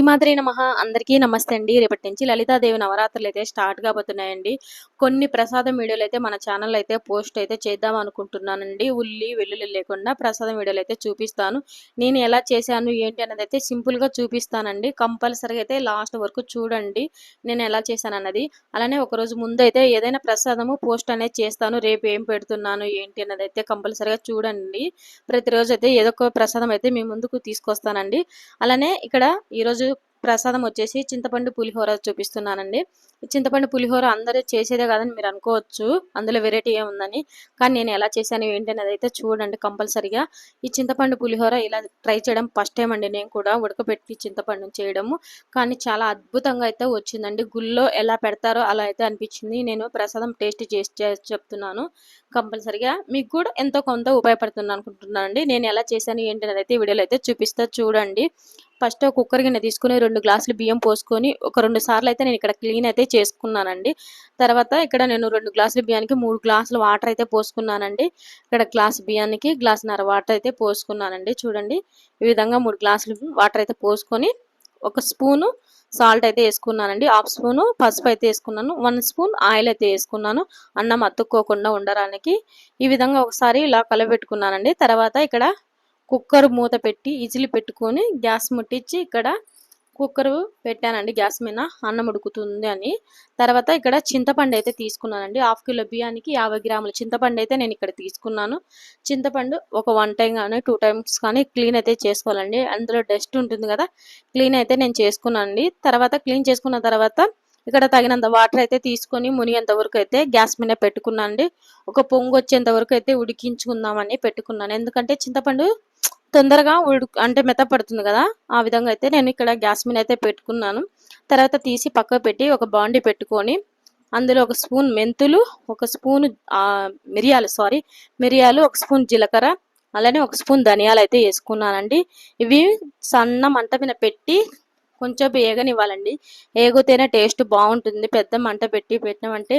శ్రీమాత్రే నమ. అందరికీ నమస్తే అండి. రేపటి నుంచి లలితాదేవి నవరాత్రులు అయితే స్టార్ట్ కాబోతున్నాయండి. కొన్ని ప్రసాదం వీడియోలు అయితే మన ఛానల్ అయితే పోస్ట్ అయితే చేద్దాం అనుకుంటున్నానండి. ఉల్లి వెల్లుల్లి లేకుండా ప్రసాదం వీడియోలు అయితే చూపిస్తాను. నేను ఎలా చేశాను ఏంటి అన్నది అయితే సింపుల్గా చూపిస్తానండి. కంపల్సరీగా అయితే లాస్ట్ వరకు చూడండి. నేను ఎలా చేశాను అన్నది. అలానే ఒకరోజు ముందు అయితే ఏదైనా ప్రసాదము పోస్ట్ అనేది చేస్తాను. రేపు ఏం పెడుతున్నాను ఏంటి అన్నది అయితే కంపల్సరీగా చూడండి. ప్రతిరోజు అయితే ఏదో ఒక ప్రసాదం అయితే మీ ముందుకు తీసుకొస్తానండి. అలానే ఇక్కడ ఈరోజు ప్రసాదం వచ్చేసి చింతపండు పులిహోర చూపిస్తున్నానండి. చింతపండు పులిహోర అందరూ చేసేదే కాదని మీరు అనుకోవచ్చు. అందులో వెరైటీ ఏముందని కానీ నేను ఎలా చేశాను ఏంటి అనేది అయితే చూడండి కంపల్సరిగా. ఈ చింతపండు పులిహోర ఇలా ట్రై చేయడం ఫస్ట్ టైం అండి నేను కూడా ఉడకబెట్టి చింతపండు చేయడము. కానీ చాలా అద్భుతంగా అయితే వచ్చిందండి. గుళ్ళో ఎలా పెడతారో అలా అయితే అనిపించింది. నేను ప్రసాదం టేస్ట్ చేసి చెప్తున్నాను కంపల్సరిగా. మీకు కూడా ఎంతో కొంత ఉపయోగపడుతుంది అనుకుంటున్నానండి. నేను ఎలా చేశాను ఏంటి అనేది అయితే వీడియోలో అయితే చూపిస్తా చూడండి. ఫస్ట్ ఒక కుక్కర్ గిన్నె తీసుకుని రెండు గ్లాసులు బియ్యం పోసుకొని ఒక రెండు సార్లు అయితే నేను ఇక్కడ క్లీన్ అయితే చేసుకున్నానండి. తర్వాత ఇక్కడ నేను రెండు గ్లాసుల బియ్యానికి మూడు గ్లాసులు వాటర్ అయితే పోసుకున్నానండి. ఇక్కడ గ్లాస్ బియ్యానికి గ్లాసున్నర వాటర్ అయితే పోసుకున్నానండి. చూడండి ఈ విధంగా మూడు గ్లాసులు వాటర్ అయితే పోసుకొని ఒక స్పూను సాల్ట్ అయితే వేసుకున్నానండి. హాఫ్ స్పూను పసుపు అయితే వేసుకున్నాను. వన్ స్పూన్ ఆయిల్ అయితే వేసుకున్నాను. అన్నం అతుక్కోకుండా ఉండడానికి. ఈ విధంగా ఒకసారి ఇలా కలబెట్టుకున్నానండి. తర్వాత ఇక్కడ కుక్కర్ మూత పెట్టి ఇజిలి పెట్టుకొని గ్యాస్ ముట్టించి ఇక్కడ కుక్కర్ పెట్టానండి. గ్యాస్ మీద అన్నం ఉడుకుతుంది అని. తర్వాత ఇక్కడ చింతపండు అయితే తీసుకున్నానండి. హాఫ్ కిలో బియ్యానికి యాభై గ్రాముల. చింతపండు అయితే నేను ఇక్కడ తీసుకున్నాను. చింతపండు ఒక వన్ టైం కానీ టూ టైమ్స్ కానీ క్లీన్ అయితే చేసుకోవాలండి. అందులో డస్ట్ ఉంటుంది కదా క్లీన్ అయితే నేను చేసుకున్నానండి. తర్వాత క్లీన్ చేసుకున్న తర్వాత ఇక్కడ తగినంత వాటర్ అయితే తీసుకొని మునిగేంత వరకు అయితే గ్యాస్ మీద పెట్టుకున్నానండి. ఒక పొంగు వచ్చేంత వరకు అయితే ఉడికించుకుందామని పెట్టుకున్నాను. ఎందుకంటే చింతపండు తొందరగా ఉడు అంటే మెత్తపడుతుంది కదా ఆ విధంగా అయితే నేను ఇక్కడ గ్యాస్ మీద అయితే పెట్టుకున్నాను. తర్వాత తీసి పక్కకు పెట్టి ఒక బాండి పెట్టుకొని అందులో ఒక స్పూన్ మెంతులు ఒక స్పూన్ మిరియాలు సారీ మిరియాలు ఒక స్పూన్ జీలకర్ర అలానే ఒక స్పూన్ ధనియాలు అయితే వేసుకున్నానండి. ఇవి సన్న మంట మీద పెట్టి కొంచెం ఏగనివ్వాలండి ఏగితేనే టేస్ట్ బాగుంటుంది. పెద్ద మంట పెట్టి పెట్టినామంటే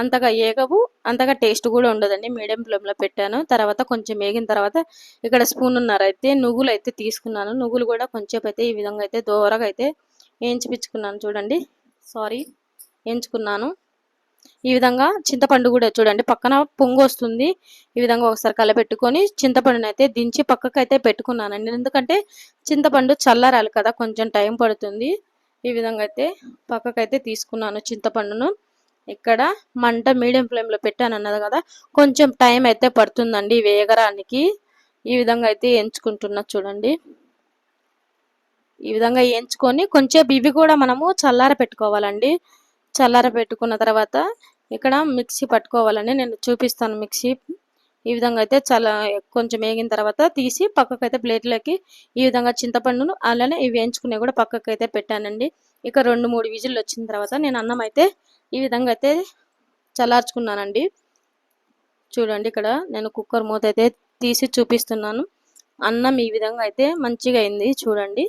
అంతగా ఏగవు అంతగా టేస్ట్ కూడా ఉండదండి. మీడియం ఫ్లేమ్లో పెట్టాను. తర్వాత కొంచెం వేగిన తర్వాత ఇక్కడ స్పూన్ ఉన్నారైతే నువ్వులు అయితే తీసుకున్నాను. నువ్వులు కూడా కొంచెం అయితే ఈ విధంగా అయితే దోరగా అయితే వేయించిపించుకున్నాను చూడండి. సారీ. వేయించుకున్నాను. ఈ విధంగా చింతపండు కూడా చూడండి. పక్కన పొంగు వస్తుంది. ఈ విధంగా ఒకసారి కలపెట్టుకొని చింతపండుని అయితే దించి పక్కకు అయితే పెట్టుకున్నానండి. ఎందుకంటే చింతపండు చల్లారాలి కదా. కొంచెం టైం పడుతుంది. ఈ విధంగా అయితే పక్కకైతే తీసుకున్నాను చింతపండును. ఇక్కడ మంట మీడియం ఫ్లేమ్లో పెట్టాను అన్నది కదా కొంచెం టైం అయితే పడుతుందండి వేగరానికి. ఈ విధంగా అయితే ఎంచుకుంటున్నా చూడండి. ఈ విధంగా వేయించుకొని కొంచెం ఇవి కూడా మనము చల్లార పెట్టుకోవాలండి. చల్లార పెట్టుకున్న తర్వాత ఇక్కడ మిక్సీ పట్టుకోవాలండి. నేను చూపిస్తాను మిక్సీ. ఈ విధంగా అయితే చాలా కొంచెం వేగిన తర్వాత తీసి పక్కకైతే ప్లేట్లోకి ఈ విధంగా చింతపండును అలానే ఇవి వేయించుకునే కూడా పక్కకైతే పెట్టానండి. ఇక రెండు మూడు విజిల్లు వచ్చిన తర్వాత నేను అన్నం అయితే ఈ విధంగా అయితే చల్లార్చుకున్నానండి. చూడండి ఇక్కడ నేను కుక్కర్ మూత అయితే తీసి చూపిస్తున్నాను. అన్నం ఈ విధంగా అయితే మంచిగా అయింది చూడండి.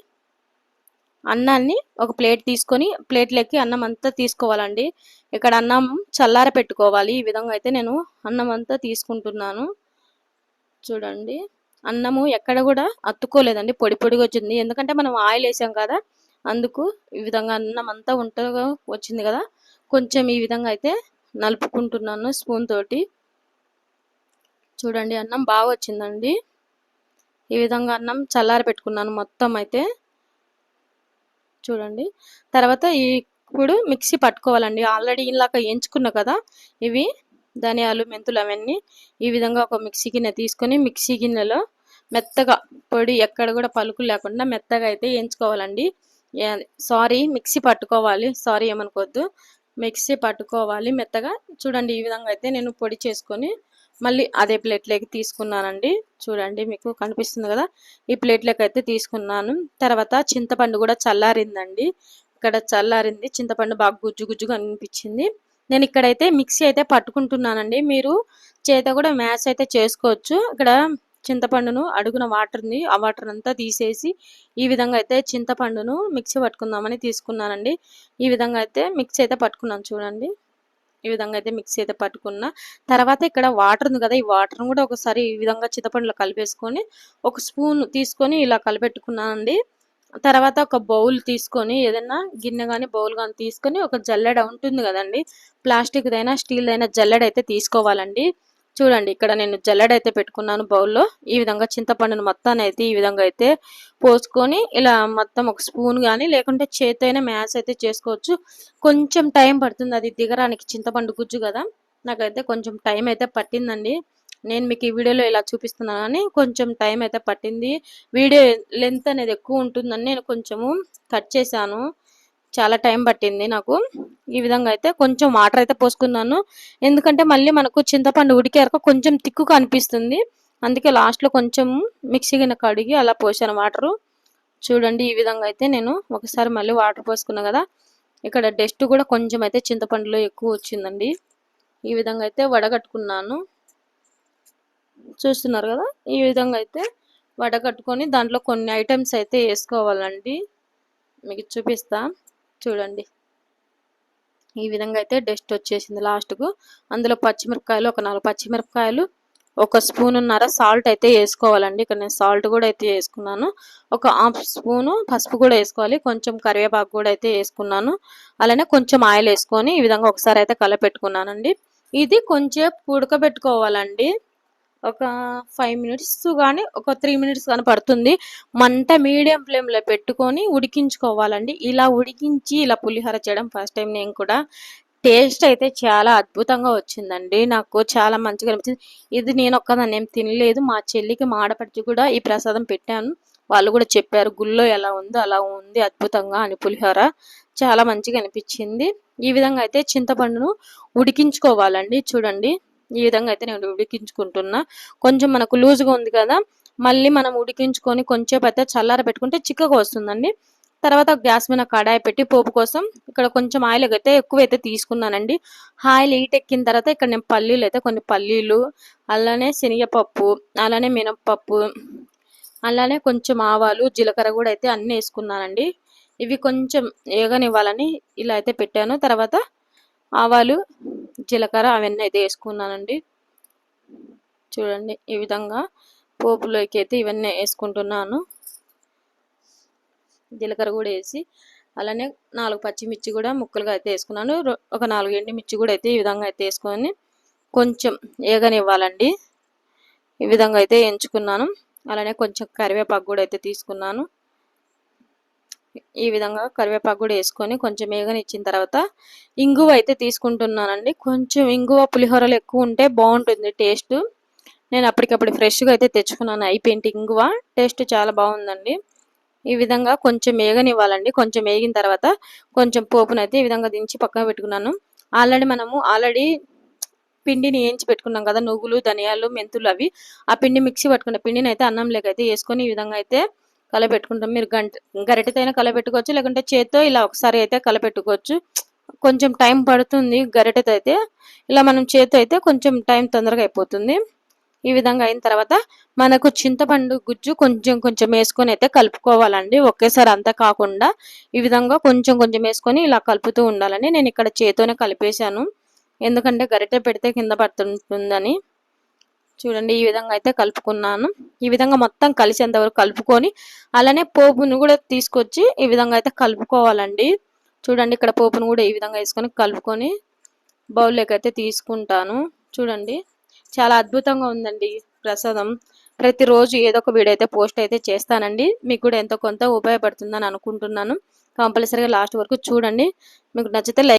అన్నాన్ని ఒక ప్లేట్ తీసుకొని ప్లేట్లోకి అన్నం అంతా తీసుకోవాలండి. ఇక్కడ అన్నం చల్లార పెట్టుకోవాలి. ఈ విధంగా అయితే నేను అన్నం అంతా తీసుకుంటున్నాను. చూడండి. అన్నము ఎక్కడ కూడా అత్తుకోలేదండి పొడి పొడిగా వచ్చింది. ఎందుకంటే మనం ఆయిల్ వేసాం కదా అందుకు ఈ విధంగా అన్నం అంతా ఉంటగా వచ్చింది కదా. కొంచెం ఈ విధంగా అయితే నలుపుకుంటున్నాను స్పూన్ తోటి. చూడండి అన్నం బాగా వచ్చిందండి. ఈ విధంగా అన్నం చల్లారి పెట్టుకున్నాను మొత్తం అయితే. చూడండి తర్వాత ఈ ఇప్పుడు మిక్సీ పట్టుకోవాలండి. ఆల్రెడీ ఇలాక వేయించుకున్నా కదా ఇవి ధనియాలు మెంతులు అవన్నీ ఈ విధంగా ఒక మిక్సీ గిన్నె తీసుకొని మిక్సీ గిన్నెలో మెత్తగా పొడి ఎక్కడ కూడా పలుకులు లేకుండా మెత్తగా అయితే వేయించుకోవాలండి సారీ మిక్సీ పట్టుకోవాలి. సారీ ఏమనుకోవద్దు. మిక్సీ పట్టుకోవాలి మెత్తగా. చూడండి ఈ విధంగా అయితే నేను పొడి చేసుకొని మళ్ళీ అదే ప్లేట్లోకి తీసుకున్నానండి. చూడండి మీకు కనిపిస్తుంది కదా? ఈ ప్లేట్లోకి అయితే తీసుకున్నాను. తర్వాత చింతపండు కూడా చల్లారిందండి. ఇక్కడ చల్లారింది. చింతపండు బాగా గుజ్జు గుజ్జుగా అనిపించింది. నేను ఇక్కడైతే మిక్సీ అయితే పట్టుకుంటున్నానండి. మీరు చేత కూడా మ్యాచ్ అయితే చేసుకోవచ్చు. ఇక్కడ చింతపండును అడుగున వాటర్ ఉంది ఆ వాటర్ అంతా తీసేసి ఈ విధంగా అయితే చింతపండును మిక్సీ పట్టుకుందామని తీసుకున్నానండి. ఈ విధంగా అయితే మిక్సీ అయితే పట్టుకున్నాను చూడండి. ఈ విధంగా అయితే మిక్సీ అయితే పట్టుకున్నా. తర్వాత ఇక్కడ వాటర్ ఉంది కదా ఈ వాటర్ కూడా ఒకసారి ఈ విధంగా చింతపండులో కలిపేసుకొని ఒక స్పూన్ తీసుకొని ఇలా కలిపెట్టుకున్నానండి. తర్వాత ఒక బౌల్ తీసుకొని ఏదైనా గిన్నె కానీ బౌల్ కానీ తీసుకొని ఒక జల్లెడ ఉంటుంది కదండి. ప్లాస్టిక్ స్టీల్దైనా స్టీల్ జల్లెడ అయితే తీసుకోవాలండి. చూడండి ఇక్కడ నేను జల్లెడ అయితే పెట్టుకున్నాను బౌల్లో. ఈ విధంగా చింతపండును మొత్తాన్ని అయితే ఈ విధంగా అయితే పోసుకొని ఇలా మొత్తం ఒక స్పూన్ కానీ లేకుంటే చేతైనా అయినా మ్యాష్ అయితే చేసుకోవచ్చు. కొంచెం టైం పడుతుంది అది దిగరానికి చింతపండు గుజ్జు కదా. నాకైతే కొంచెం టైం అయితే పట్టిందండి. నేను మీకు ఈ వీడియోలో ఇలా చూపిస్తున్నాను కానీ కొంచెం టైం అయితే పట్టింది. వీడియో లెంత్ అనేది ఎక్కువ ఉంటుందని నేను కొంచెము కట్ చేశాను. చాలా టైం పట్టింది నాకు. ఈ విధంగా అయితే కొంచెం వాటర్ అయితే పోసుకున్నాను. ఎందుకంటే మళ్ళీ మనకు చింతపండు ఉడికేరక కొంచెం తిక్కుగా అనిపిస్తుంది. అందుకే లాస్ట్లో కొంచెం మిక్సీ గిన్నె కడిగి అలా పోసాను వాటరు. చూడండి ఈ విధంగా అయితే నేను ఒకసారి మళ్ళీ వాటర్ పోసుకున్నా కదా. ఇక్కడ డస్ట్ కూడా కొంచెం అయితే చింతపండులో ఎక్కువ వచ్చిందండి. ఈ విధంగా అయితే వడగట్టుకున్నాను. చూస్తున్నారు కదా? ఈ విధంగా అయితే వడగట్టుకొని దాంట్లో కొన్ని ఐటమ్స్ అయితే వేసుకోవాలండి. మీకు చూపిస్తా. చూడండి. ఈ విధంగా అయితే డస్ట్ వచ్చేసింది లాస్ట్కు అందులో పచ్చిమిరపకాయలు ఒక నాలుగు పచ్చిమిరపకాయలు ఒక స్పూన్ ఉన్నర సాల్ట్ అయితే వేసుకోవాలండి. ఇక్కడ నేను సాల్ట్ కూడా అయితే వేసుకున్నాను. ఒక హాఫ్ స్పూను పసుపు కూడా వేసుకోవాలి. కొంచెం కరివేపాకు కూడా అయితే వేసుకున్నాను. అలానే కొంచెం ఆయిల్ వేసుకొని ఈ విధంగా ఒకసారి అయితే కలపెట్టుకున్నానండి. ఇది కొంచెం ఉడకబెట్టుకోవాలండి. ఒక ఫైవ్ మినిట్స్ కానీ ఒక త్రీ మినిట్స్ కానీ పడుతుంది. మంట మీడియం ఫ్లేమ్లో పెట్టుకొని ఉడికించుకోవాలండి. ఇలా ఉడికించి ఇలా పులిహోర చేయడం ఫస్ట్ టైం నేను కూడా. టేస్ట్ అయితే చాలా అద్భుతంగా వచ్చిందండి. నాకు చాలా మంచిగా అనిపించింది. ఇది నేను ఒక్కదాన్ని ఏం తినలేదు. మా చెల్లికి మా ఆడపడిచి కూడా ఈ ప్రసాదం పెట్టాను. వాళ్ళు కూడా చెప్పారు గుళ్ళో ఎలా ఉందో అలా ఉంది అద్భుతంగా అని పులిహోర. చాలా మంచిగా అనిపించింది. ఈ విధంగా అయితే చింతపండును ఉడికించుకోవాలండి. చూడండి. ఈ విధంగా అయితే నేను ఉడికించుకుంటున్నా. కొంచెం మనకు లూజ్గా ఉంది కదా మళ్ళీ మనం ఉడికించుకొని కొంచెం అయితే చల్లార పెట్టుకుంటే చిక్కగా వస్తుందండి. తర్వాత గ్యాస్ మీద కడాయి పెట్టి పోపు కోసం ఇక్కడ కొంచెం ఆయిల్ అయితే ఎక్కువ అయితే తీసుకున్నానండి. ఆయిల్ హీట్ ఎక్కిన తర్వాత ఇక్కడ నేను పల్లీలు అయితే కొన్ని పల్లీలు అలానే శనగపప్పు అలానే మినప్పప్పు అలానే కొంచెం ఆవాలు జీలకర్ర కూడా అయితే అన్నీ వేసుకున్నానండి. ఇవి కొంచెం ఏగనివ్వాలని ఇలా అయితే పెట్టాను. తర్వాత ఆవాలు జీలకర్ర అవన్నీ అయితే వేసుకున్నానండి. చూడండి ఈ విధంగా పోపులోకి అయితే ఇవన్నీ వేసుకుంటున్నాను. జీలకర్ర కూడా వేసి అలానే నాలుగు పచ్చిమిర్చి కూడా ముక్కలుగా అయితే వేసుకున్నాను. ఒక నాలుగు ఎండుమిర్చి కూడా అయితే ఈ విధంగా అయితే వేసుకొని కొంచెం ఏగనివ్వాలండి. ఈ విధంగా అయితే ఎంచుకున్నాను. అలానే కొంచెం కరివేపాకు కూడా అయితే తీసుకున్నాను. ఈ విధంగా కరివేపాకు కూడా వేసుకొని కొంచెం ఇచ్చిన తర్వాత ఇంగువ అయితే తీసుకుంటున్నానండి. కొంచెం ఇంగువ పులిహోరలు ఎక్కువ ఉంటే బాగుంటుంది టేస్ట్. నేను అప్పటికప్పుడు ఫ్రెష్గా అయితే తెచ్చుకున్నాను అయిపోయింది ఇంగువ. టేస్ట్ చాలా బాగుందండి. ఈ విధంగా కొంచెం వేగనివ్వాలండి కొంచెం వేగిన తర్వాత కొంచెం పోపునైతే ఈ విధంగా దించి పక్కన పెట్టుకున్నాను. ఆల్రెడీ మనము ఆల్రెడీ పిండిని వేయించి పెట్టుకున్నాం కదా నువ్వులు ధనియాలు మెంతులు అవి. ఆ పిండి మిక్సీ పట్టుకున్న పిండిని అయితే అన్నం లేక అయితే వేసుకొని ఈ విధంగా అయితే కలపెట్టుకుంటాం. మీరు గంట గరిటెతో అయినా కలపెట్టుకోవచ్చు లేకుంటే చేత్తో ఇలా ఒకసారి అయితే కలపెట్టుకోవచ్చు. కొంచెం టైం పడుతుంది గరిటెతో అయితే ఇలా మనం చేతి అయితే కొంచెం టైం తొందరగా అయిపోతుంది. ఈ విధంగా అయిన తర్వాత మనకు చింతపండు గుజ్జు కొంచెం కొంచెం వేసుకొని అయితే కలుపుకోవాలండి. ఒకేసారి అంతా కాకుండా ఈ విధంగా కొంచెం కొంచెం వేసుకొని ఇలా కలుపుతూ ఉండాలని నేను ఇక్కడ చేతితోనే కలిపేశాను. ఎందుకంటే గరిటె పెడితే కింద పడుతుంటుందని. చూడండి ఈ విధంగా అయితే కలుపుకున్నాను. ఈ విధంగా మొత్తం కలిసేంత వరకు కలుపుకొని అలానే పోపును కూడా తీసుకొచ్చి ఈ విధంగా అయితే కలుపుకోవాలండి. చూడండి ఇక్కడ పోపును కూడా ఈ విధంగా వేసుకొని కలుపుకొని బౌల్లోకి అయితే తీసుకుంటాను. చూడండి చాలా అద్భుతంగా ఉందండి ప్రసాదం. ప్రతిరోజు ఏదో ఒక వీడియో అయితే పోస్ట్ అయితే చేస్తానండి. మీకు కూడా ఎంతో కొంత ఉపయోగపడుతుందని అనుకుంటున్నాను. కంపల్సరీగా లాస్ట్ వరకు చూడండి. మీకు నచ్చితే లైక్